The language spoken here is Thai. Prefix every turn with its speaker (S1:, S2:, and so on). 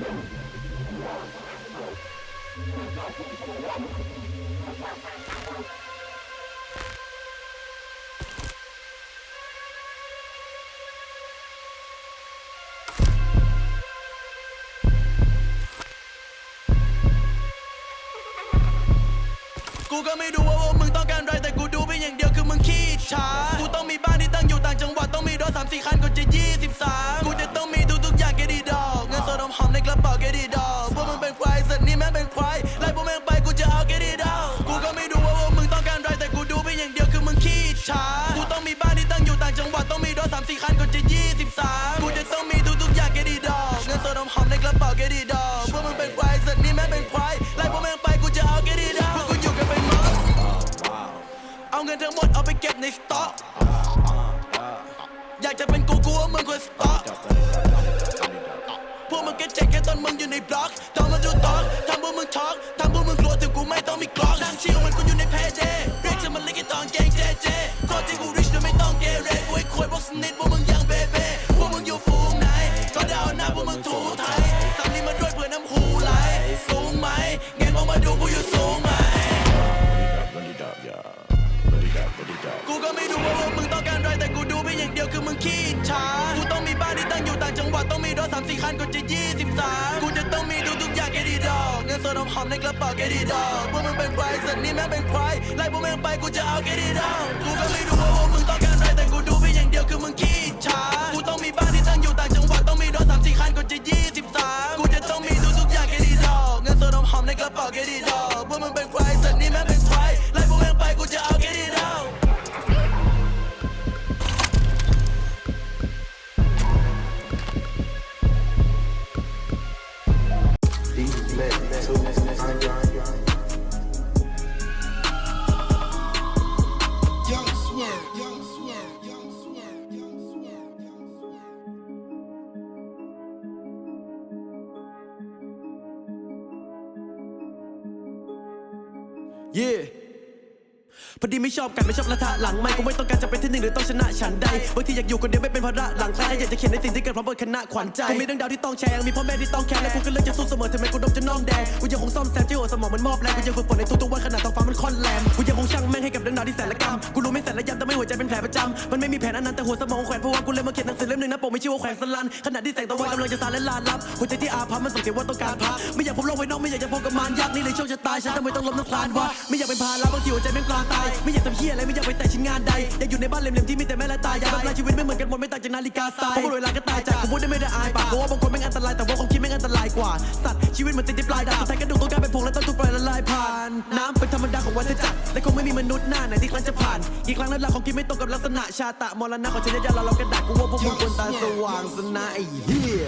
S1: กูก็ไม่รู้ว่าพวกมึงต้องการอะไรแต่กูดูเพียงอย่างเดียวคือมึงขี้ช้ากูต้อง ช้า กูต้องมีบ้านที่ตั้งอยู่ต่างจังหวัดต้องมีรถสามสี่คันก่อนจะยี่สิบสามกูจะต้องมีทุกๆอย่างแกดีดอกเงินสดหอมในกระเป๋าแกดีดอกพวกมึงเป็นควายสัตว์นี่แม่เป็นควายไล่พวกแม่งไปกูจะเอาแกดีดอกพวกกูอยู่กันเป็นหมอเอาเงินทั้งหมดเอาไปเก็บในสต็อกอยากจะเป็นกูกูว่ามึงควรสต็อกพวกมึงแค่เจ๊งแค่ตอนมึงอยู่ในบล็อกตอนมาดู โคตรที่กูริชโดยไม่ต้องเกเรกูให้ควยพวกสนิทพวกมึงยังเบเบ้พวกมึงอยู่ฟูงไหน ก็เดาหน้าพวกมึงถูไทยทำนี้มาด้วยเพื่อน้ำหูไหลสูงไหมเงินพวกมาดูกูอยู่สูงไหม
S2: Run it up, yeah. Run it up, run it up.
S1: กูก็ไม่รู้ว่าพวกมึงต้องการอะไรแต่กูดูเพียงอย่างเดียวคือมึงขี้ช้ากูต้องมีบ้านที่ตั้งอยู่ต่างจังหวัดต้องมีรถสามสี่คันก่อนจะยี่สิบสามกูจะต้องมีทุกๆอย่างแกดี ดอกเงินสดหอมในกระเป๋าแกดีดอกพวกมึงเป็นครสัตว์นี่แม่งเป็นควายไล่พวกแม่งไปกูจะเอาแกดีดอกกูก็ไม่รู้ว่าพวกมึงต้องการอะไรแต่กูดูเพียงอย่างเดียวคือมึงขี้ช้ากูต้องมีบ้านที่ตั้งอยู่ต่างจังหวัดต้องมีรถสามสี่คันกูจะยี่สิบสามกูจะต้องมีทุกๆอย่างแกดีดอกเงินสดหอมในกระเป๋าแกดีดอก yeah พอดีไม่ชอบกันไม่ชอบละทะหลังไม่กูไม่ต้องการจะเป็นที่หนึ่งหรือต้องชนะฉันใดบางทีอยากอยู่คนเดียวไม่เป็นภาระหลังใครอยากจะเขียนในสิ่งที่เกิดพร้อมเปิดคณะขวัญใจกูมีเรื่องราวที่ต้องแชร์มีพ่อแม่ที่ต้องแคร์และกูก็เลือกจะสู้เสมอถึงแม้กูดมจะน้องแดงกูยังคงซ่อมแซมที่หัวสมองมันมอบแรงกูยังฝึกฝนในทุกๆวันขนาดท้องฟ้ามันค่อนแรงกูยังคงช่างแม่งให้กับเรื่องราวที่แสนละกรรมกูรู้ไม่แสนละยำแต่ไม่หัวใจเป็นแผลประจำมันไม่มีแผนอันนั้นแต่หัวสมองแขวนเพราะว่ากูเลยมาเขียนหนังสือเล่มหนึ่งนะปกไม่ชื่อว่าแขวนสลันขณะที่แสงตะวันกำลังจะสาดและลานลับหัวใจที่อาภัพมันส่งเสียงว่าต้องการพักไม่อยากพบโลกไว้นอกไม่อยากจะพบกับมารยักนี่เลยโชคชะตาฉันทำไมต้องล้มน้ำคลานวะไม่อยากเป็นภาระบางทีหัวใจแม่งปลาตาย ไม่อยากทำเหี้ยอะไรไม่อยากไปแต่ชิ้นงานใดอยากอยู่ในบ้านเหลี่ยมๆที่มีแต่แม่และตายอยากแบบรายชีวิตไม่เหมือนกันหมดไม่ต่างจากนาฬิกาทรายเพราะว่าเวลาก็ตายจากกูพูดได้ไม่ได้อายปากเพราะว่าบางคนแม่งอันตรายแต่ว่าความคิดแม่งอันตรายกว่าสัตว์ชีวิตเหมันติดที่ปลายดาบสุดท้ายกระดูกต้องกลายเป็นผงและต้องถูกปล่อยละลายผ่านน้ำเป็นธรรมดาของวัฏจักรและคงไม่มีมนุษย์หน้าไหนที่ครั้งจะผ่านอีกครั้งนั้นหลักของคิดไม่ตรงกับลักษณะชาตะมรณะของชนยาเราเรากระดักกูว่าพวกมึงควรตาสว่างสนะไอ้เหี้ย